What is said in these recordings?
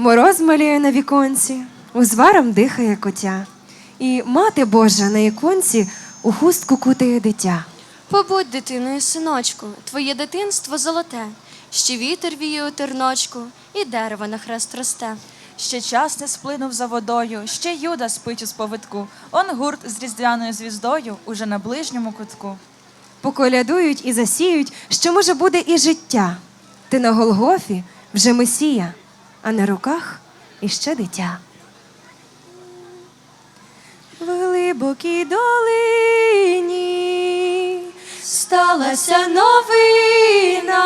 Мороз малює на віконці, узваром дихає котя. І мати Божа на іконці у хустку кутає дитя. Побудь дитиною, синочку, твоє дитинство золоте, ще вітер віє у терночку, і дерево на хрест росте. Ще час не сплинув за водою, ще Юда спить у сповитку. Он гурт з різдвяною звіздою уже на ближньому кутку. Поколядують і засіють, що може буде і життя. Ти на Голгофі вже Месія, а на руках іще дитя. В глибокій долині Сталася новина,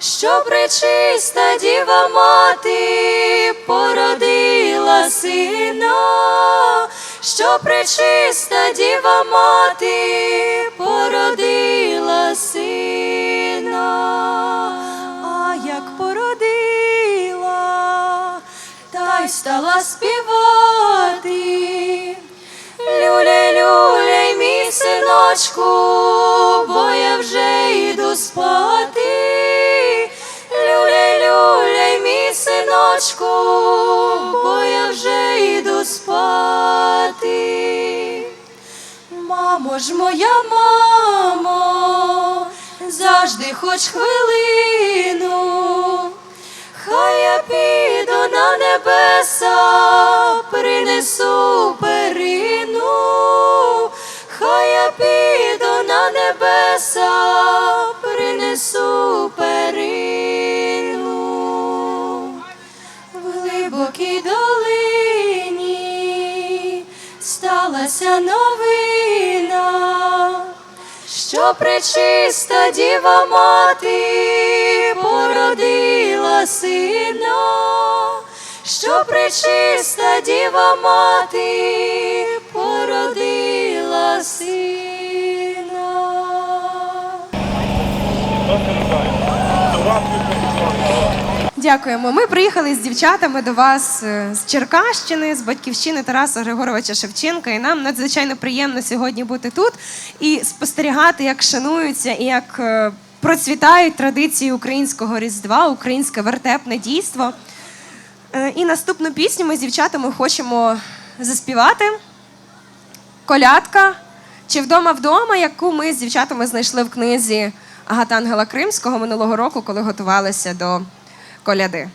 що пречиста діва мати породила сина, що пречиста діва мати породила сина. Стала співати. Люля, люля, мій синочку, бо я вже йду спати. Люля, люля, мій синочку, бо я вже йду спати. Мамо ж моя мамо, завжди хоч хвилину. Хай я піду на небеса, принесу перину, хай я піду на небеса, принесу перину. В глибокій долині сталася новина, що пречиста діва мати породила сина, що пречиста діва мати породила сина. Дякуємо. Ми приїхали з дівчатами до вас е, з Черкащини, з батьківщини Тараса Григоровича Шевченка. І нам надзвичайно приємно сьогодні бути тут і спостерігати, як шануються і як е, процвітають традиції українського різдва, українське вертепне дійство. Е, І наступну пісню ми з дівчатами хочемо заспівати. Колядка чи вдома вдома, яку ми з дівчатами знайшли в книзі Агата Ангела Кримського минулого року, коли готувалися до коляди.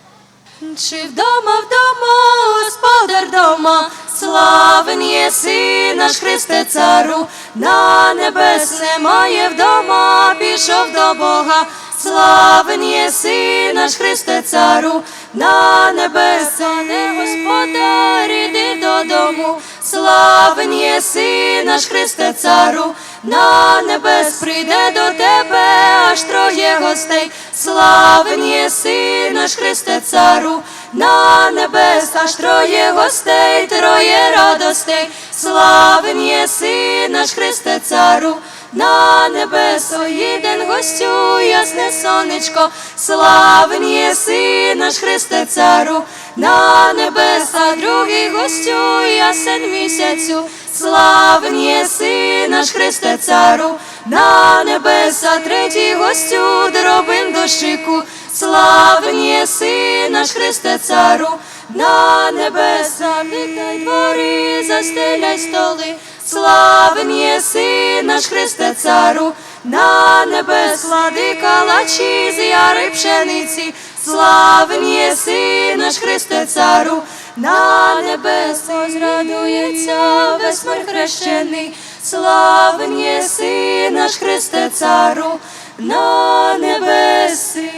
Чи вдома, вдома, господар дома, славен єси наш Христе цару, на небесне має вдома, пішов до Бога, славен єси наш Христе цару, на небесне господар, іди додому, славен єси наш Христе цару, на небес прийде до тебе аж троє гостей, славен єси наш Христе цару, на небес аж троє гостей, троє радостей, славен єси наш Христе цару, на небес оїден гостю, ясне сонечко, славен єси наш Христе цару, на небес, другий гостю, ясен місяцю, славен єси наш Христе цару, на небеса третій гостю, дробин дощику, славен єси наш Христе цару, на небеса вітай двори, застеляй столи, славен єси наш Христе цару, на небес клади калачі з яри пшениці, славен єси наш Христе цару, на небес зрадується весь мир хрещений, славен єси наш Христе цару, на небеси.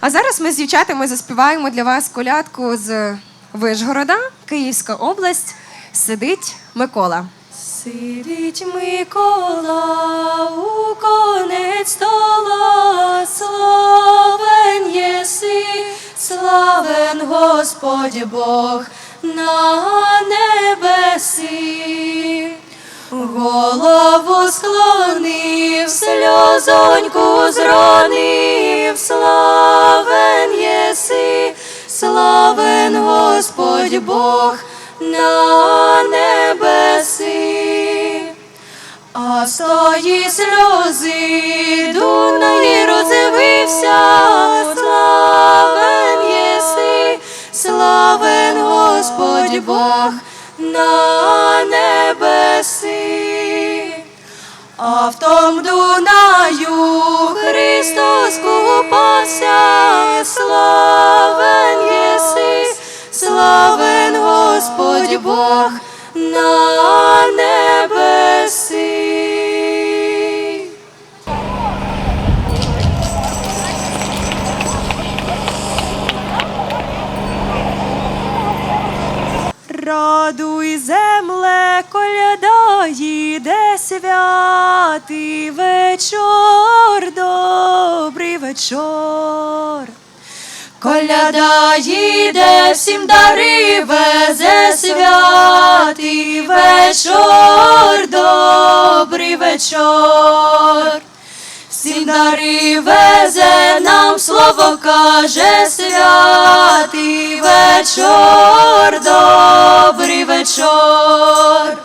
А зараз ми з дівчатами заспіваємо для вас колядку з Вишгорода, Київська область. Сидить Микола. Сидить Микола у конець стола, славен єси, славен Господь Бог на небесі. Голову склонив, сльозоньку зронив, славен єси, славен Господь Бог на небесі. А з тої сльози Дунай розивився, славен славен Господь Бог на небеси. А в том Дунаю Христос купався, славен єси, славен Господь Бог на Радуй земле, коляда їде святий вечор, добрий вечор. Коляда їде, всім дари везе святий вечор, добрий вечор. Всім везе, нам слово каже святий вечор, добрий вечор.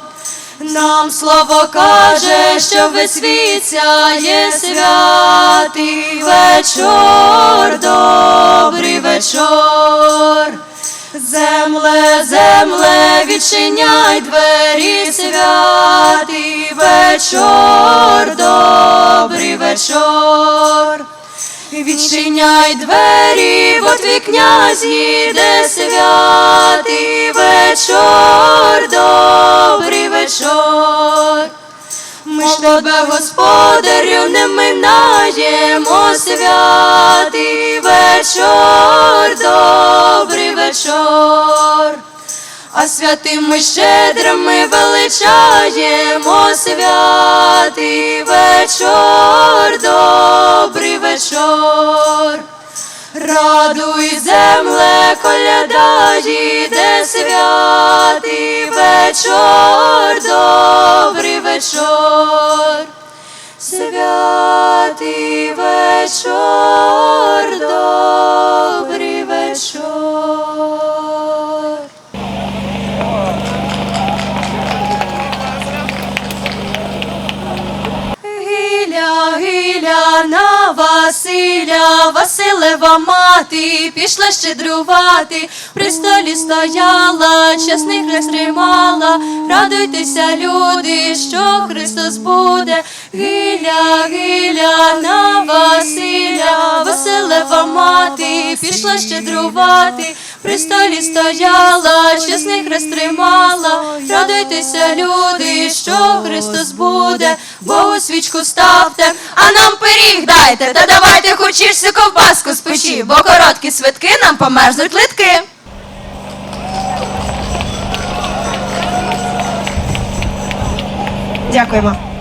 Нам слово каже, що весь світ святий вечор, добрий вечор. Земле, земле, відчиняй двері, святий вечор, добрий вечор. Відчиняй двері, бо твій князь їде святий вечор, добрий вечор. Ми ж тебе, господарю, не минаємо святий вечор, добрий вечор. А святими щедрими величаємо святий вечор, добрий вечор. Радуй земле, коляда їде святий вечор, добрий вечор. Святий вечор, Василя, Василева мати, пішла щедрувати, при столі стояла, чесних хрест тримала, радуйтеся, люди, що Христос буде. Гіля, гіля на Василя, Василева мати, пішла щедрувати, при столі стояла, чесних хрест тримала, радуйтеся, люди, що Христос буде, Богу свічку ставте, а нам пиріг дайте, та давайте хочішся ковбаску з печі, бо короткі свитки нам померзнуть литки. Дякуємо.